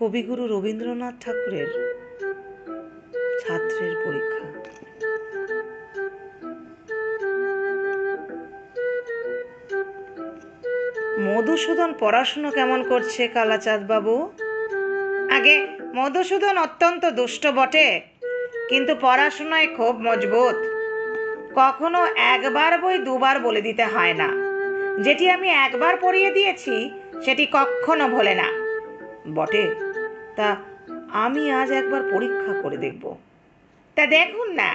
কবিগুরু রবীন্দ্রনাথ ঠাকুরের ছাত্রের পরীক্ষা। মধুসূদন পড়াশুনো কেমন করছে কালাচাঁদ বাবু আগে, মধুসূদন অত্যন্ত দুষ্ট বটে, কিন্তু পড়াশোনায় খুব মজবুত। কখনো একবার বই দুবার বলে দিতে হয় না। যেটি আমি একবার পড়িয়ে দিয়েছি, সেটি কখনো ভোলে না। বটে? তা আমি আজ একবার পরীক্ষা করে দেখব। তা দেখুন না।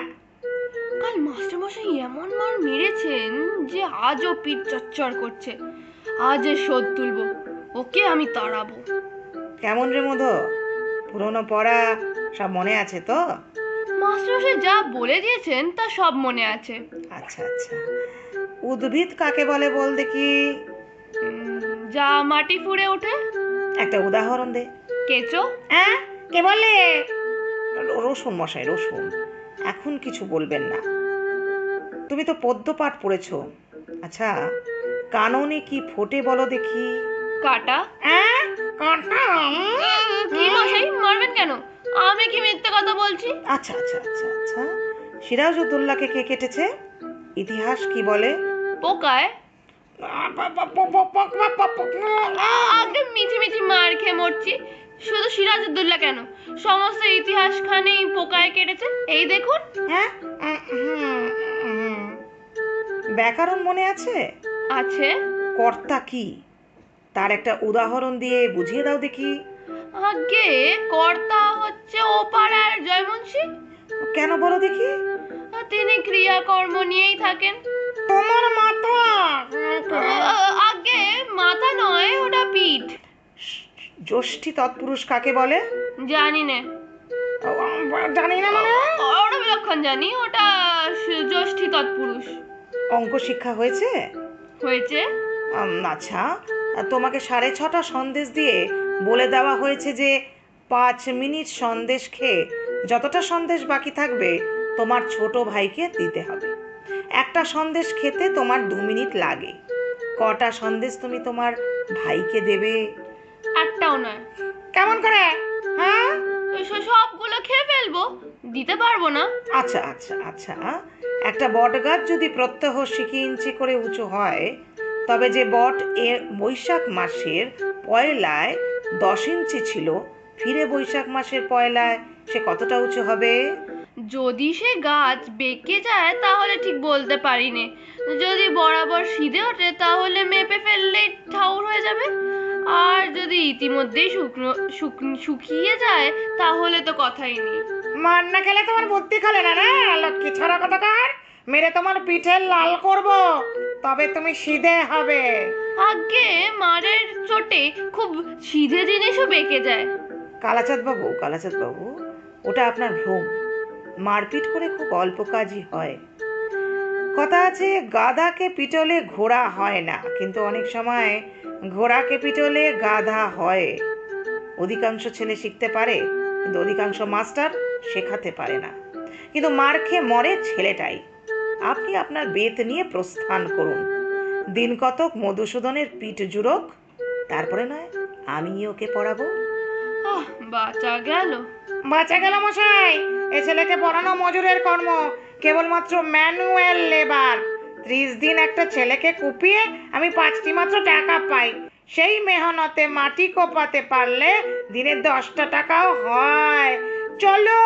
কাল মাস্টারমশাই এমন মার মেরেছেন যে আজও পিঠ চচ্চর করছে। আজ এর শোধ তুলবো ওকে আমি তাড়াবো। কেমন রে মধু? পুরনো পড়া সব মনে আছে তো? মাস্টারমশাই যা বলে দিয়েছেন তা সব মনে আছে। আচ্ছা আচ্ছা। উদ্ভিদ কাকে বলে বল দেখি। যা মাটি ফুঁড়ে ওঠে একটা উদাহরণ দে। কেঁচো? হ্যাঁ? কে বলে রসুন মশাই রসুন। এখন কিছু বলবেন না। তুমি তো পদ্য পাঠ পড়েছো। আচ্ছা কাননে কি ফোটে বলো দেখি। কাটা। হ্যাঁ? কাঁটা? কি মশাই মারবেন কেন? আমি কি মিথ্যে কথা বলছি? আচ্ছা আচ্ছা আচ্ছা আচ্ছা। সিরাজউদ্দৌলাকে কে কেটেছে? ইতিহাস কি বলে? পোকায়। আগে মিঠি মিঠি মার খেয়ে মরছি। শুধু সিরাজউদ্দৌলা কেন? সমস্ত ইতিহাস খানেই পোকায় কেটেছে। এই দেখুন। হ্যাঁ। ব্যাকরণ মনে আছে? আছে। কর্তা কি? তার একটা উদাহরণ দিয়ে বুঝিয়ে দাও দেখি। আগে কর্তা হচ্ছে ওপাড়ার জয়মনসি। কেন বলো দেখি। তিনি ক্রিয়াকর্ম নিয়েই থাকেন। তোমার মাথা। আগে মাথা নয় ওটা পিঠ। ষষ্ঠী তৎপুরুষ কাকে বলে? জানি না। জানি না মানে? ওটা বিলক্ষণ জানি ওটা স- তৎপুরুষ। অঙ্ক শিক্ষা হয়েছে? হয়েছে। আচ্ছা। তোমাকে সাড়ে ছটা সন্দেশ দিয়ে বলে দেওয়া হয়েছে যে পাঁচ মিনিট সন্দেশ খেয়ে যতটা সন্দেশ বাকি থাকবে তোমার ছোট ভাইকে দিতে হবে। একটা সন্দেশ খেতে তোমার দু মিনিট লাগে। কটা সন্দেশ তুমি তোমার ভাইকে দেবে? একটাও নয়। কেমন করে? হ্যাঁ? সবগুলো খেয়ে ফেলব। দিতে পারব না। আচ্ছা আচ্ছা আচ্ছা। একটা বট গাছ যদি প্রত্যহ সিকি ইঞ্চি করে উঁচু হয় তবে যে বট এর বৈশাখ মাসের পয়লায় দশ ইঞ্চি ছিল ফিরে বৈশাখ মাসের পয়লায় সে কতটা উঁচু হবে? যদি সে গাছ বেঁকে যায় তাহলে ঠিক বলতে পারি নে যদি বরাবর সিধে ওঠে তাহলে মেপে ফেললেই ঠাউর হয়ে যাবে। আর যদি ইতিমধ্যেই শুকনো শুকিয়ে যায় তাহলে তো কথাই নেই। মার না খেলে তোমার বুদ্ধি খোলে না রে? লক্ষ্মী ছড়া কতকার? মেরে তোমার পিঠে লাল করব তবে তুমি সিধে হবে। আগে মারের চোটে খুব সিধে জিনিসও বেঁকে যায়। কালাচাঁদ বাবু কালাচাঁদ বাবু ওটা আপনার ভ্রম মারপিট করে খুব অল্প কাজই হয়। কথা আছে গাধাকে পিটলে ঘোড়া হয় না কিন্তু অনেক সময় ঘোড়াকে পিটলে গাধা হয়। অধিকাংশ ছেলে শিখতে পারে কিন্তু অধিকাংশ মাস্টার শেখাতে পারে না। কিন্তু মার খেয়ে মরে ছেলেটাই। আপনি আপনার বেত নিয়ে প্রস্থান করুন। দিন কতক মধুসূদনের পিঠ জুড়োক তারপরে নয় আমি ওকে পড়াবো। আহ বাঁচা গেল। বাঁচা গেল মশাই! এ ছেলেকে পড়ানো মজুরের কর্ম। কেবলমাত্র ম্যানুয়াল লেবার। ত্রিশ দিন একটা ছেলেকে কুপিয়ে আমি পাঁচটি মাত্র টাকা পাই। সেই মেহনতে মাটি কোপাতে পারলে দিনে দশটা টাকাও হয়। চলো!